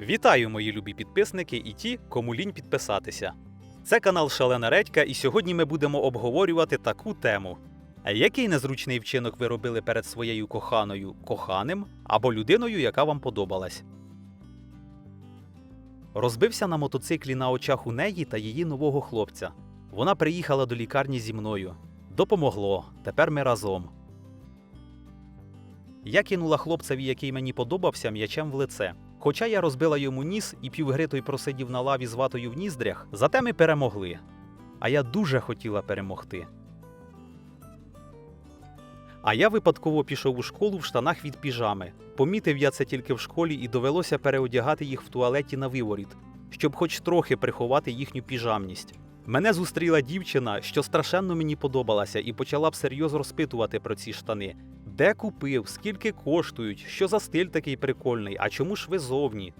Вітаю, мої любі підписники і ті, кому лінь підписатися. Це канал Шалена Редька, і сьогодні ми будемо обговорювати таку тему. Який незручний вчинок ви робили перед своєю коханою коханим або людиною, яка вам подобалась? Розбився на мотоциклі на очах у неї та її нового хлопця. Вона приїхала до лікарні зі мною. Допомогло. Тепер ми разом. Я кинула хлопцеві, який мені подобався, м'ячем в лице. Хоча я розбила йому ніс і півгри той просидів на лаві з ватою в ніздрях, зате ми перемогли. А я дуже хотіла перемогти. А я випадково пішов у школу в штанах від піжами. Помітив я це тільки в школі і довелося переодягати їх в туалеті на виворіт, щоб хоч трохи приховати їхню піжамність. Мене зустріла дівчина, що страшенно мені подобалася, і почала б серйозно розпитувати про ці штани. Де купив, скільки коштують, що за стиль такий прикольний, а чому ж ви зовні?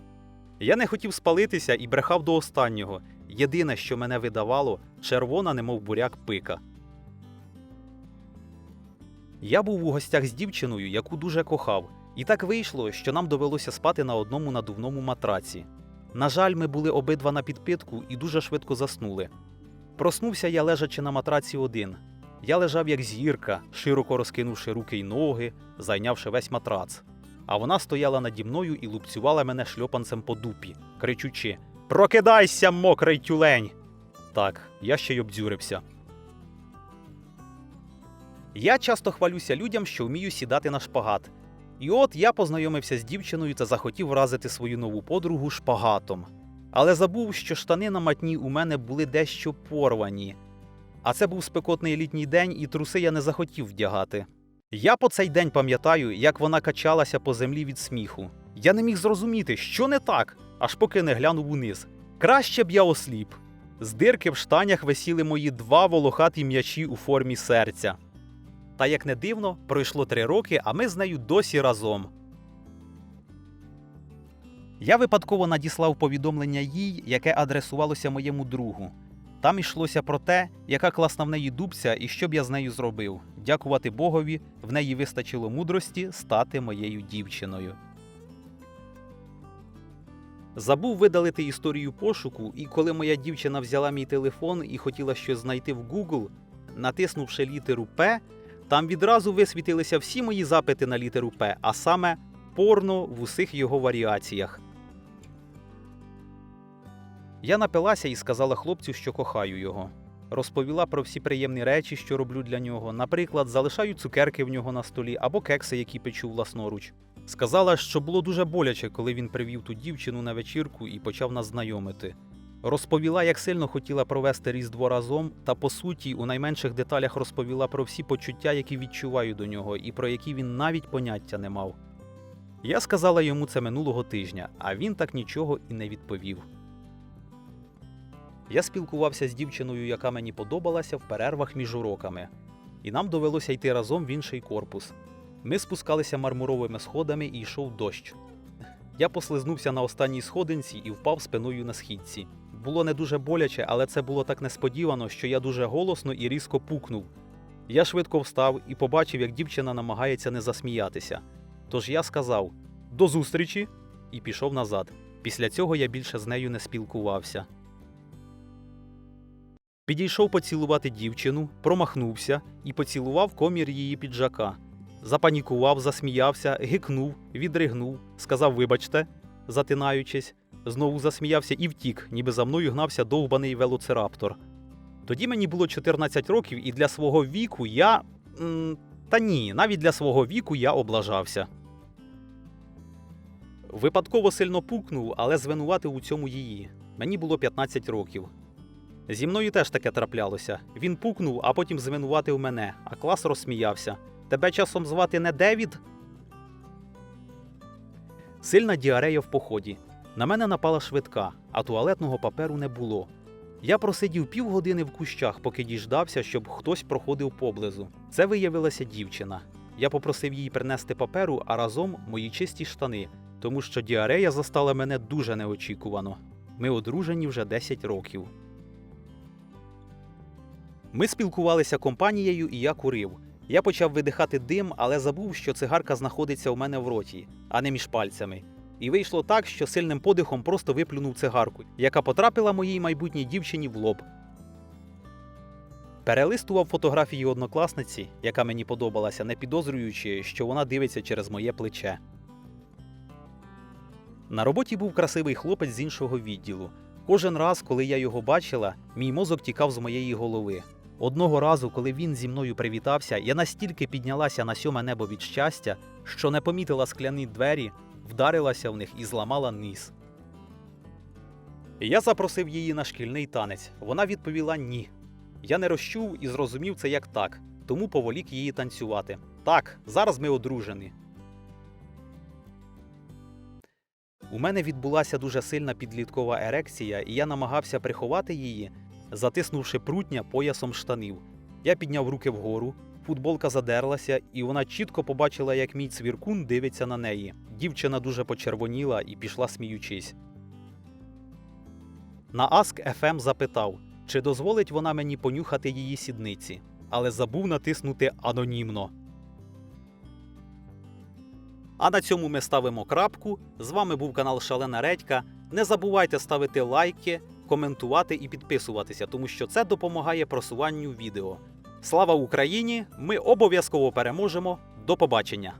Я не хотів спалитися і брехав до останнього. Єдине, що мене видавало, червона, немов буряк пика. Я був у гостях з дівчиною, яку дуже кохав, і так вийшло, що нам довелося спати на одному надувному матраці. На жаль, ми були обидва на підпитку і дуже швидко заснули. Проснувся я лежачи на матраці один. Я лежав як зірка, широко розкинувши руки й ноги, зайнявши весь матрац. А вона стояла наді мною і лупцювала мене шльопанцем по дупі, кричучи: Прокидайся, мокрий тюлень! Так, я ще й обдзюрився. Я часто хвалюся людям, що вмію сідати на шпагат. І от я познайомився з дівчиною та захотів вразити свою нову подругу шпагатом. Але забув, що штани на матні у мене були дещо порвані. А це був спекотний літній день, і труси я не захотів вдягати. Я по цей день пам'ятаю, як вона качалася по землі від сміху. Я не міг зрозуміти, що не так, аж поки не глянув униз. Краще б я осліп. З дирки в штанях висіли мої два волохаті м'ячі у формі серця. Та як не дивно, пройшло три роки, а ми з нею досі разом. Я випадково надіслав повідомлення їй, яке адресувалося моєму другу. Там йшлося про те, яка класна в неї дубця і що б я з нею зробив. Дякувати Богові, в неї вистачило мудрості стати моєю дівчиною. Забув видалити історію пошуку, і коли моя дівчина взяла мій телефон і хотіла щось знайти в Google, натиснувши літеру П, там відразу висвітилися всі мої запити на літеру П, а саме порно в усіх його варіаціях. Я напилася і сказала хлопцю, що кохаю його. Розповіла про всі приємні речі, що роблю для нього. Наприклад, залишаю цукерки в нього на столі або кекси, які печу власноруч. Сказала, що було дуже боляче, коли він привів ту дівчину на вечірку і почав нас знайомити. Розповіла, як сильно хотіла провести Різдво разом, та по суті, у найменших деталях розповіла про всі почуття, які відчуваю до нього, і про які він навіть поняття не мав. Я сказала йому це минулого тижня, а він так нічого і не відповів. Я спілкувався з дівчиною, яка мені подобалася в перервах між уроками, і нам довелося йти разом в інший корпус. Ми спускалися мармуровими сходами і йшов дощ. Я послизнувся на останній сходинці і впав спиною на східці. Було не дуже боляче, але це було так несподівано, що я дуже голосно і різко пукнув. Я швидко встав і побачив, як дівчина намагається не засміятися. Тож я сказав до зустрічі і пішов назад. Після цього я більше з нею не спілкувався. Підійшов поцілувати дівчину, промахнувся і поцілував комір її піджака. Запанікував, засміявся, гикнув, відригнув, сказав вибачте, затинаючись, знову засміявся і втік, ніби за мною гнався довбаний велоцираптор. Тоді мені було 14 років, і для свого віку я. Та ні, навіть для свого віку я облажався. Випадково сильно пукнув, але звинуватив у цьому її. Мені було 15 років. Зі мною теж таке траплялося. Він пукнув, а потім звинуватив мене, а клас розсміявся. Тебе часом звати не Девід? Сильна діарея в поході. На мене напала швидка, а туалетного паперу не було. Я просидів півгодини в кущах, поки діждався, щоб хтось проходив поблизу. Це виявилася дівчина. Я попросив її принести паперу, а разом мої чисті штани, тому що діарея застала мене дуже неочікувано. Ми одружені вже 10 років. Ми спілкувалися компанією, і я курив. Я почав видихати дим, але забув, що цигарка знаходиться у мене в роті, а не між пальцями. І вийшло так, що сильним подихом просто виплюнув цигарку, яка потрапила моїй майбутній дівчині в лоб. Перелистував фотографії однокласниці, яка мені подобалася, не підозрюючи, що вона дивиться через моє плече. На роботі був красивий хлопець з іншого відділу. Кожен раз, коли я його бачила, мій мозок тікав з моєї голови. Одного разу, коли він зі мною привітався, я настільки піднялася на сьоме небо від щастя, що не помітила скляні двері, вдарилася в них і зламала низ. Я запросив її на шкільний танець. Вона відповіла ні. Я не розчув і зрозумів це як так, тому поволік її танцювати. Так, зараз ми одружені. У мене відбулася дуже сильна підліткова ерекція, і я намагався приховати її, затиснувши прутня поясом штанів. Я підняв руки вгору, футболка задерлася, і вона чітко побачила, як мій цвіркун дивиться на неї. Дівчина дуже почервоніла і пішла сміючись. На Ask FM запитав, чи дозволить вона мені понюхати її сідниці, але забув натиснути анонімно. А на цьому ми ставимо крапку. З вами був канал Шалена Редька. Не забувайте ставити лайки, коментувати і підписуватися, тому що це допомагає просуванню відео. Слава Україні! Ми обов'язково переможемо. До побачення!